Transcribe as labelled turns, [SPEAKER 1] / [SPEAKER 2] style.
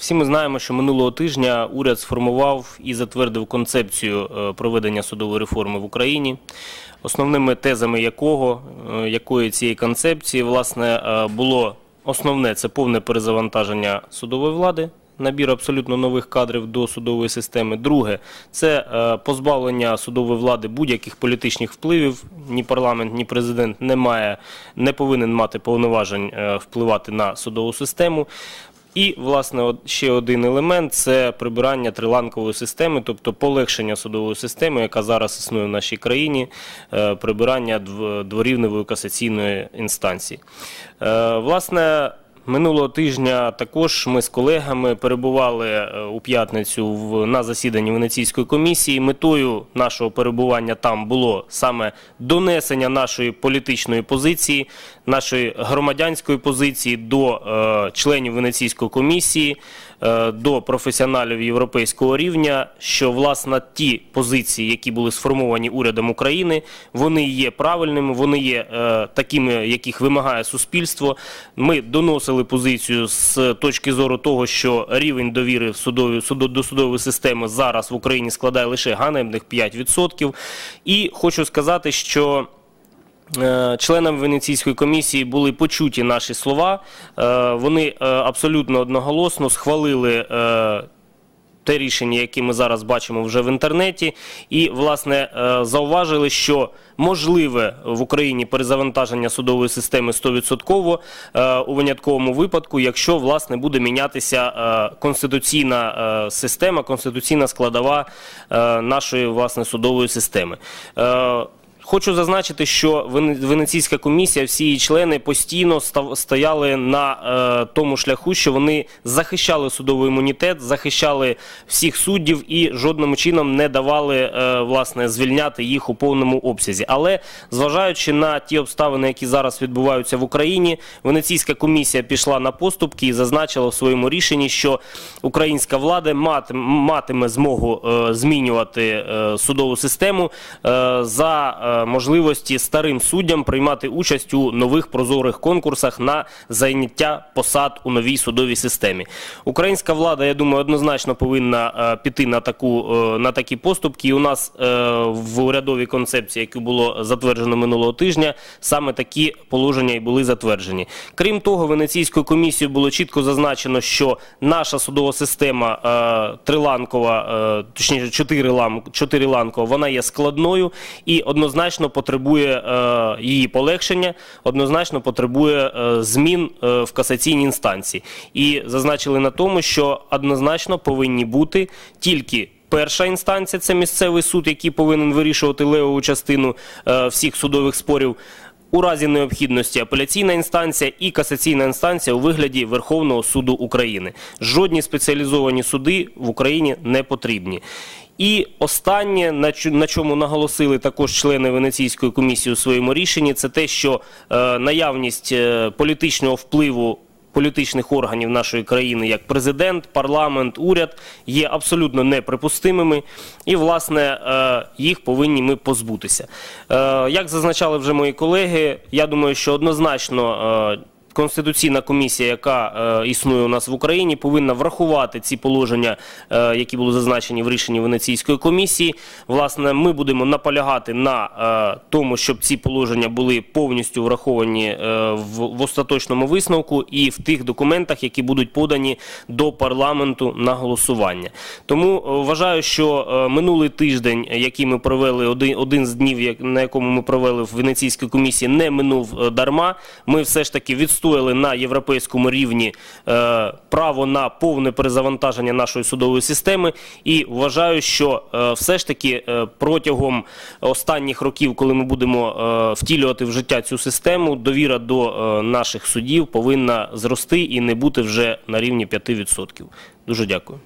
[SPEAKER 1] Всі ми знаємо, що минулого тижня уряд сформував і затвердив концепцію е, проведення судової реформи в Україні. Основними тезами якого, е, якої цієї концепції, власне, е, було основне це повне перезавантаження судової влади. Набір абсолютно нових кадрів до судової системи. Друге це позбавлення судової влади будь-яких політичних впливів. Ні парламент, ні президент не має, не повинен мати повноважень впливати на судову систему. І, власне, ще один елемент це прибирання триланкової системи, тобто полегшення судової системи, яка зараз існує в нашій країні, е, прибирання дв- дворівневої касаційної інстанції. Е, Власне, минулого тижня також ми з колегами перебували е, у п'ятницю на засіданні Венеційської комісії. Метою нашого перебування там було саме донесення нашої політичної позиції, нашої громадянської позиції до е, членів Венеційської комісії, е, до професіоналів європейського рівня, що власне ті позиції, які були сформовані урядом України, вони є правильними, вони є такими, яких вимагає суспільство. Ми доносили позицію з точки зору того, що рівень довіри в судові, судо- до судової системи зараз в Україні складає лише ганебних 5%. І хочу сказати, що членами Членам Венеційської комісії були почуті наші слова. Е, Вони е, абсолютно одноголосно схвалили е, те рішення, яке ми зараз бачимо вже в інтернеті, і власне е, зауважили, що можливе в Україні перезавантаження судової системи 100% е, у винятковому випадку, якщо власне буде мінятися е, конституційна система, конституційна складова нашої власне судової системи. Хочу зазначити, що Вене- Венеційська комісія, всі її члени постійно стояли на е, тому шляху, що вони захищали судовий імунітет, захищали всіх суддів і жодним чином не давали е, власне звільняти їх у повному обсязі. Але зважаючи на ті обставини, які зараз відбуваються в Україні, Венеційська комісія пішла на поступки і зазначила в своєму рішенні, що українська влада матиме, змогу е, змінювати судову систему е, за можливості старим суддям приймати участь у нових прозорих конкурсах на зайняття посад у новій судовій системі. Українська влада, я думаю, однозначно повинна е, піти на таку е, на такі поступки. І у нас е, в урядовій концепції, яку було затверджено минулого тижня, саме такі положення і були затверджені. Крім того, Венеційською комісією було чітко зазначено, що наша судова система триланкова, точніше чотириланкова, вона є складною і однозначно потребує е, її полегшення, однозначно потребує е, змін е, в касаційній інстанції. І зазначили на тому, що однозначно повинні бути тільки. Перша інстанція це місцевий суд, який повинен вирішувати левову частину всіх судових спорів. У разі необхідності апеляційна інстанція і касаційна інстанція у вигляді Верховного суду України. Жодні спеціалізовані суди в Україні не потрібні. І останнє, на чому наголосили також члени Венеційської комісії у своєму рішенні, це те, що е, наявність е, політичного впливу політичних органів нашої країни, як президент, парламент, уряд, є абсолютно неприпустимими, і власне е, їх повинні ми позбутися. Як зазначали вже мої колеги, я думаю, що однозначно. Конституційна комісія, яка е, існує у нас в Україні, повинна врахувати ці положення, е, які були зазначені в рішенні Венеційської комісії. Власне, ми будемо наполягати на е, тому, щоб ці положення були повністю враховані е, в, в остаточному висновку і в тих документах, які будуть подані до парламенту на голосування. Тому е, вважаю, що е, минулий тиждень, який ми провели, один, один з днів, як- на якому ми провели в Венеційській комісії, не минув е, дарма. Ми все ж таки відстояли на європейському рівні е, право на повне перезавантаження нашої судової системи. І вважаю, що е, все ж таки е, протягом останніх років, коли ми будемо втілювати в життя цю систему, довіра до наших судів повинна зрости і не бути вже на рівні 5%. Дуже дякую.